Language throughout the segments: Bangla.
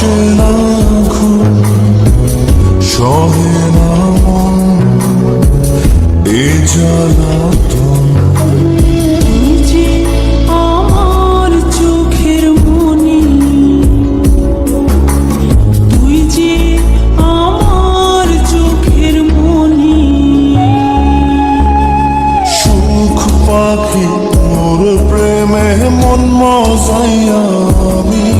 আসে না ঘুম সহে আমার চোখের মনি যে আমার চোখের মনি সুখ পাখি মন মজাইয়া আমি।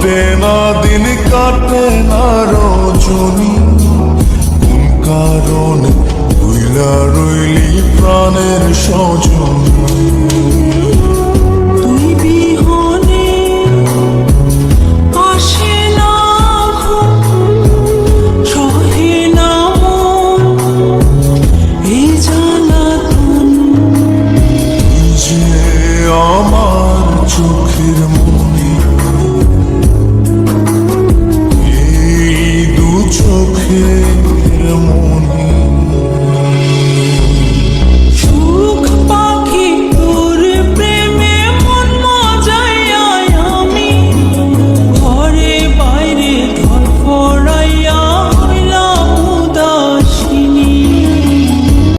কাটে না দিন কাটে না রজনী।